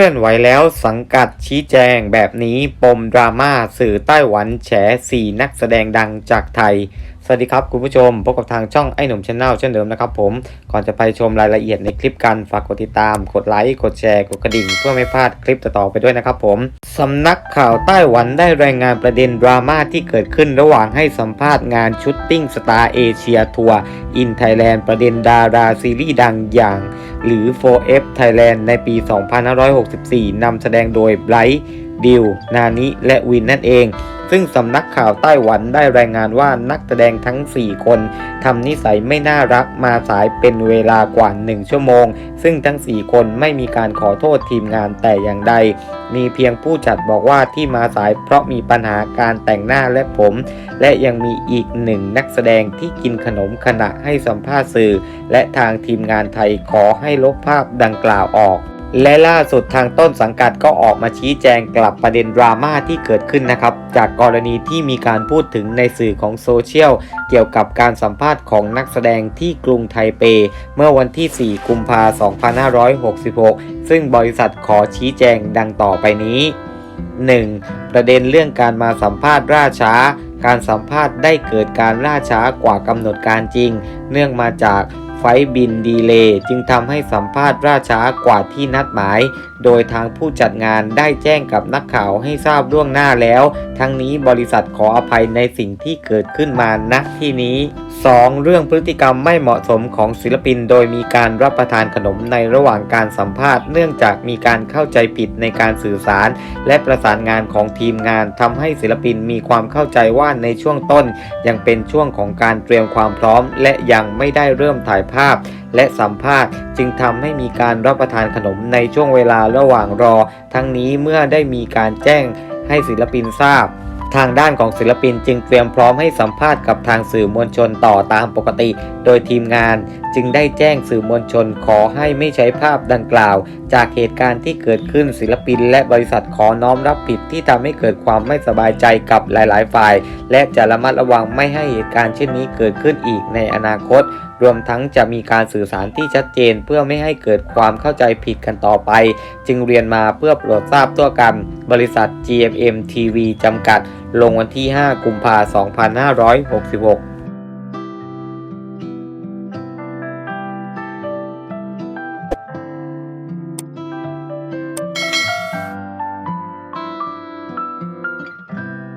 ลื่อนไหวแล้วสังกัดชี้แจงแบบนี้ปมดราม่าสื่อไต้หวันแฉสี่นักแสดงดังจากไทย สวัสดีครับคุณผู้ชม พบกับทางช่องไอ้หนุ่มชาแนลเช่นเดิมนะครับผม ก่อนจะไปชมรายละเอียดในคลิปกัน ฝากกดติดตาม กดไลค์ กดแชร์ กดกระดิ่ง เพื่อไม่พลาดคลิปต่อๆไปด้วยนะครับผม สำนักข่าวไต้หวันได้รายงานประเด็นดราม่าที่เกิดขึ้นระหว่างให้สัมภาษณ์งานชุดติ้งสตาร์เอเชียทัวร์อินไทยแลนด์ประเด็นดาราซีรีส์ดังอย่าง หรือ 4F Thailand ในปี 2564นำแสดงโดยไบรท์ดิวนานิและวินนั่นเอง ซึ่งสำนักข่าวไต้หวันได้รายงานว่านักแสดงทั้ง 4 คนทำนิสัยไม่น่ารักมาสายเป็นเวลากว่า 1 ชั่วโมง ซึ่งทั้ง 4 คนไม่มีการขอโทษทีมงานแต่อย่างใด มีเพียงผู้จัดบอกว่าที่มาสายเพราะมีปัญหาการแต่งหน้าและผม และยังมีอีกหนึ่งนักแสดงที่กินขนมขณะให้สัมภาษณ์สื่อ และทางทีมงานไทยขอให้ลบภาพดังกล่าวออก และล่าสุดทางต้นสังกัดก็ออกมาชี้แจงกลับประเด็นดราม่าที่เกิดขึ้นนะครับ จากกรณีที่มีการพูดถึงในสื่อของโซเชียล เกี่ยวกับการสัมภาษณ์ของนักแสดงที่กรุงไทเป เมื่อวันที่ 4 กุมภาพันธ์2566 ซึ่งบริษัทขอชี้แจงดังต่อไปนี้ 1. ประเด็นเรื่องการมาสัมภาษณ์ล่าช้า การสัมภาษณ์ได้เกิดการล่าช้ากว่ากำหนดการจริง เนื่องมาจาก ไฟบินดีเลย์จึงทำให้สัมภาษณ์ราช้ากว่าที่นัดหมาย โดยทางผู้จัดงานได้แจ้งกับนักข่าวให้ทราบล่วงหน้าแล้ว ทั้งนี้บริษัทขออภัยในสิ่งที่เกิดขึ้นมาณที่นี้ 2. เรื่องพฤติกรรมไม่เหมาะสมของศิลปิน โดยมีการรับประทานขนมในระหว่างการสัมภาษณ์ เนื่องจากมีการเข้าใจผิดในการสื่อสาร และประสานงานของทีมงานทำให้ศิลปินมีความเข้าใจว่าในช่วงต้น ยังเป็นช่วงของการเตรียมความพร้อม และยังไม่ได้เริ่มถ่ายภาพ และสัมภาษณ์ จึงทำให้มีการรับประทานขนมในช่วงเวลาระหว่างรอ ทั้งนี้เมื่อได้มีการแจ้งให้ศิลปินทราบ ทางด้านของศิลปินจึงเตรียมพร้อมให้สัมภาษณ์กับทางสื่อมวลชนต่อตามปกติ โดยทีมงานจึงได้แจ้งสื่อมวลชนขอให้ไม่ใช้ภาพดังกล่าว จากเหตุการณ์ที่เกิดขึ้นศิลปิน และบริษัทขอน้อมรับผิดที่ทำให้เกิดความไม่สบายใจกับหลาย ๆ ฝ่าย และจะระมัดระวังไม่ให้เหตุการณ์เช่นนี้เกิดขึ้นอีกในอนาคตรวมทั้งจะมีการสื่อสารที่ชัดเจน เพื่อไม่ให้เกิดความเข้าใจผิดกันต่อไป จึงเรียนมาเพื่อโปรดทราบตัวกัน บริษัท GMM TV จำกัด ลงวันที่ 5 กุมภาพันธ์ 2566